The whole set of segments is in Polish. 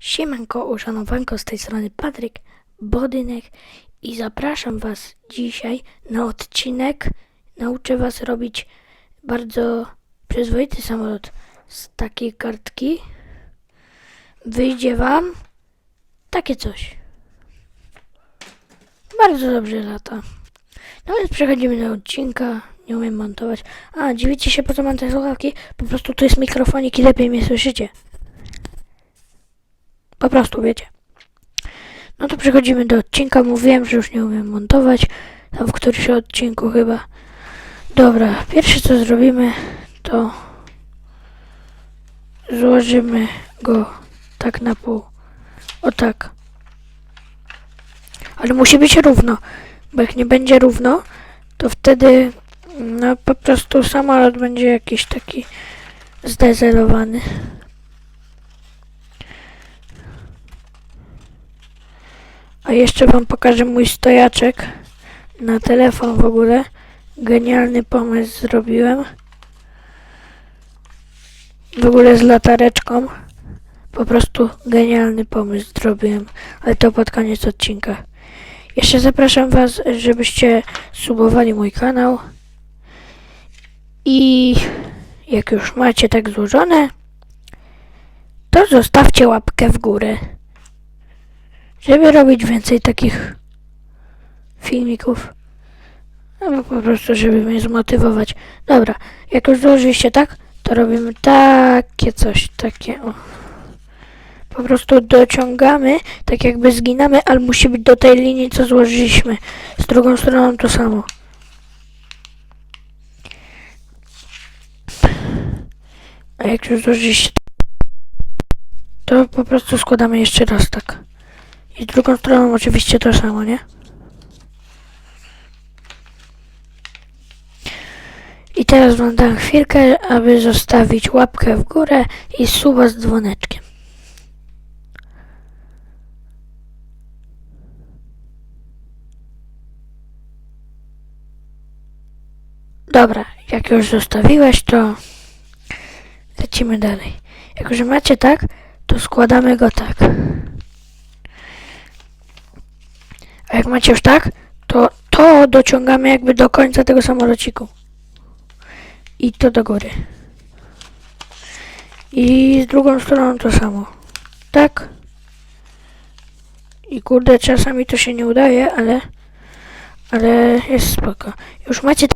Siemanko, uszanowanko, z tej strony Patryk Bodynek i zapraszam Was dzisiaj na odcinek. Nauczę Was robić bardzo przyzwoity samolot z takiej kartki. Wyjdzie Wam takie coś. Bardzo dobrze lata. No więc przechodzimy do odcinka. Nie umiem montować. A, dziwicie się po co mam te słuchawki? Po prostu tu jest mikrofonik i lepiej mnie słyszycie. Po prostu, wiecie. No to przechodzimy do odcinka. Mówiłem, że już nie umiem montować. Tam w którymś odcinku chyba. Dobra, pierwsze co zrobimy, to złożymy go tak na pół. O tak. Ale musi być równo, bo jak nie będzie równo, to wtedy no po prostu samolot będzie jakiś taki zdezerowany. A jeszcze wam pokażę mój stojaczek na telefon w ogóle. Genialny pomysł zrobiłem. W ogóle z latareczką. Po prostu genialny pomysł zrobiłem. Ale to pod koniec odcinka. Jeszcze zapraszam was, żebyście subowali mój kanał. I jak już macie tak złożone, to zostawcie łapkę w górę żeby robić więcej takich filmików. Albo po prostu, żeby mnie zmotywować. Dobra, jak już złożyliście tak, to robimy takie coś, takie o. Po prostu dociągamy, tak jakby zginamy, ale musi być do tej linii, co złożyliśmy. Z drugą stroną to samo. A jak już złożyliście, to po prostu składamy jeszcze raz tak. I drugą stroną oczywiście to samo, nie? I teraz wam dam chwilkę, aby zostawić łapkę w górę i suba z dzwoneczkiem. Dobra, jak już zostawiłeś, to lecimy dalej. Jak już macie tak, to składamy go tak. A jak macie już tak, to to dociągamy jakby do końca tego samolociku. I to do góry. I z drugą stroną to samo. Tak. I kurde, czasami to się nie udaje, ale ale jest spoko. Już macie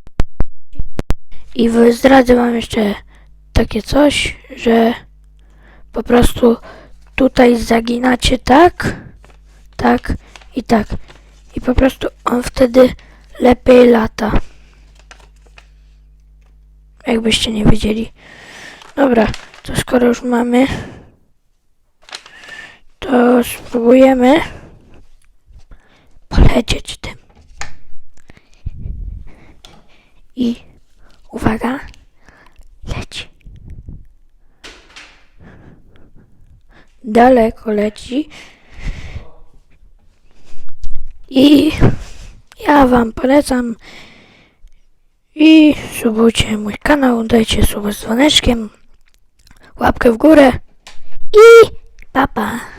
i zdradzę wam jeszcze takie coś, że po prostu tutaj zaginacie tak, tak i tak. Po prostu on wtedy lepiej lata. Jakbyście nie wiedzieli. Dobra, to skoro już mamy, to spróbujemy polecieć tym. I uwaga, leci. Daleko leci. I ja wam polecam i subujcie mój kanał, dajcie suba z dzwoneczkiem, łapkę w górę i papa. Pa.